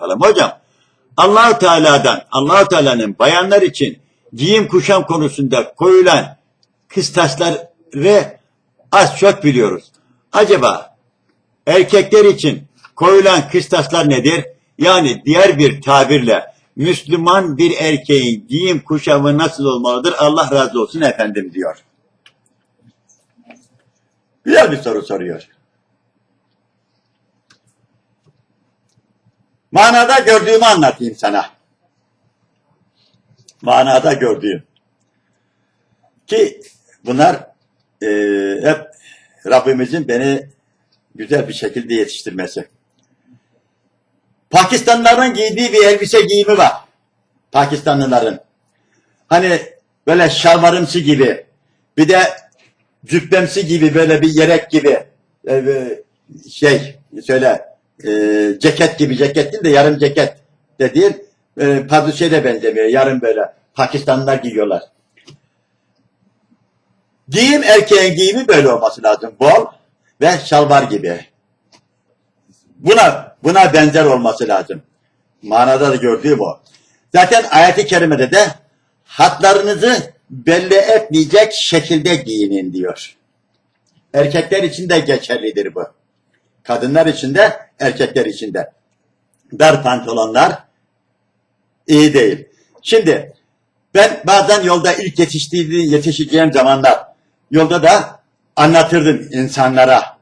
yapalım hocam. Allahu Teala'dan, Allahu Teala'nın bayanlar için giyim kuşam konusunda koyulan kıstasları az çok biliyoruz. Acaba erkekler için koyulan kıstaslar nedir? Yani diğer bir tabirle Müslüman bir erkeğin giyim kuşamı nasıl olmalıdır? Allah razı olsun efendim diyor. Güzel bir soru soruyor. Manada gördüğümü anlatayım sana. Manada gördüğüm. Ki bunlar eee, hep Rabbimizin beni güzel bir şekilde yetiştirmesi. Pakistanlıların giydiği bir elbise giyimi var. Pakistanlıların. Hani böyle şalvarımsı gibi. Bir de cübbemsi gibi böyle bir yelek gibi. Ee, şey söyle e, ceket gibi ceket değil de yarım ceket de değil. E, padişe de benzemiyor. Yarım böyle. Pakistanlılar giyiyorlar. Giyim erkeğin giyimi böyle olması lazım. Bol ve şalvar gibi. Buna buna benzer olması lazım. Manada da gördüğüm o. Zaten ayet-i kerimede de hatlarınızı belli etmeyecek şekilde giyinin diyor. Erkekler için de geçerlidir bu. Kadınlar için de erkekler için de. Dar pantolonlar iyi değil. Şimdi ben bazen yolda ilk yetiştiği, yetişeceğim zamanlar yolda da anlatırdım insanlara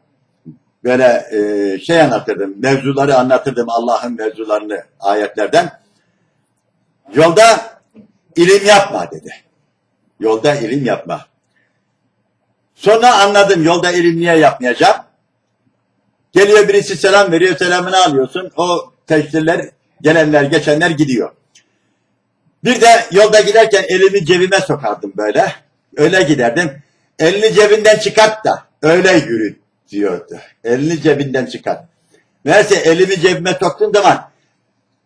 böyle e, şey anlatırdım, mevzuları anlatırdım Allah'ın mevzularını ayetlerden. Yolda ilim yapma dedi. Yolda ilim yapma. Sonra anladım yolda ilim niye yapmayacağım. Geliyor birisi selam veriyor, selamını alıyorsun. O teşhirler, gelenler, geçenler gidiyor. Bir de yolda giderken elimi cebime sokardım böyle. Öyle giderdim. Elini cebinden çıkart da öyle yürü diyordu. Elini cebinden çıkart. Meğerse elimi cebime soktuğum zaman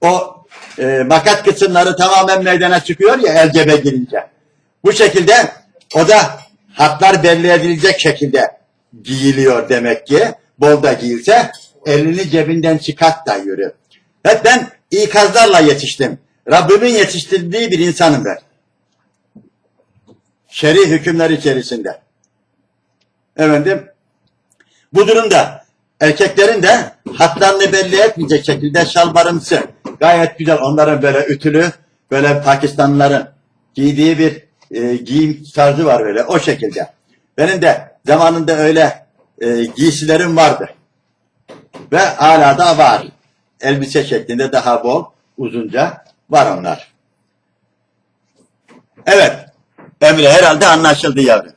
o e, makat kısımları tamamen meydana çıkıyor ya el cebe girince. Bu şekilde o da hatlar belli edilecek şekilde giyiliyor demek ki. Bol da giyilse elini cebinden çıkart da yürü. Hep ben ikazlarla yetiştim. Rabbimin yetiştirdiği bir insanım ben. Şer'i hükümler içerisinde. Efendim, bu durumda erkeklerin de hatlarını belli etmeyecek şekilde şalvarımsı, gayet güzel onların böyle ütülü, böyle Pakistanlıların giydiği bir e, giyim tarzı var böyle o şekilde. Benim de zamanında öyle e, giysilerim vardı. Ve hala da var. Elbise şeklinde daha bol, uzunca var onlar. Evet. Emre herhalde anlaşıldı yavrum.